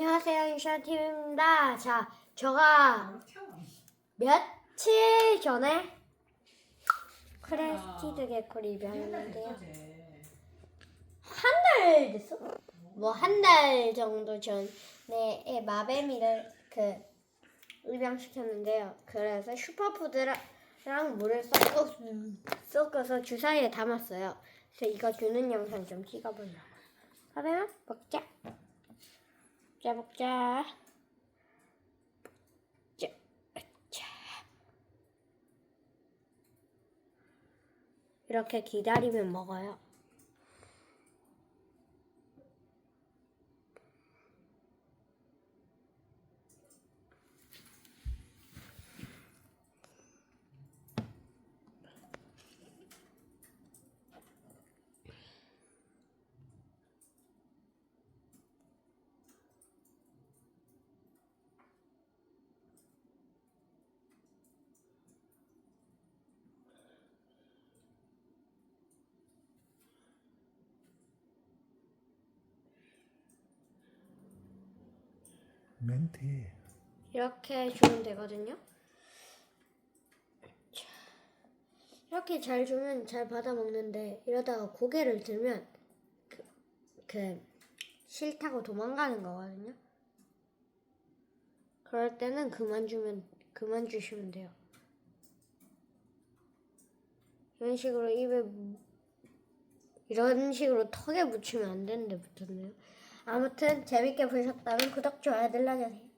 안녕하세요 인샤팀입니다. 자, 제가 며칠 전에 크레스티드 개코 리뷰했는데요. 한 달 됐어? 뭐 한 달 정도 전에 마뱀이를 그 입양시켰는데요. 그래서 슈퍼푸드랑 물을 섞어, 섞어서 주사위에 담았어요. 그래서 이거 주는 영상 좀 찍어보려고요. 마뱀아 먹자. 먹자 먹자. 자, 자. 이렇게 기다리면 먹어요. 멘트 이렇게 주면 되거든요. 자, 이렇게 잘 주면 잘 받아 먹는데 이러다가 고개를 들면 그, 그 싫다고 도망가는 거거든요. 그럴 때는 그만 주면 그만 주시면 돼요. 이런 식으로 입에 무- 이런 식으로 턱에 묻히면 안 되는데 붙었네요. 아무튼 재밌게 보셨다면 구독 좋아요 눌러주세요.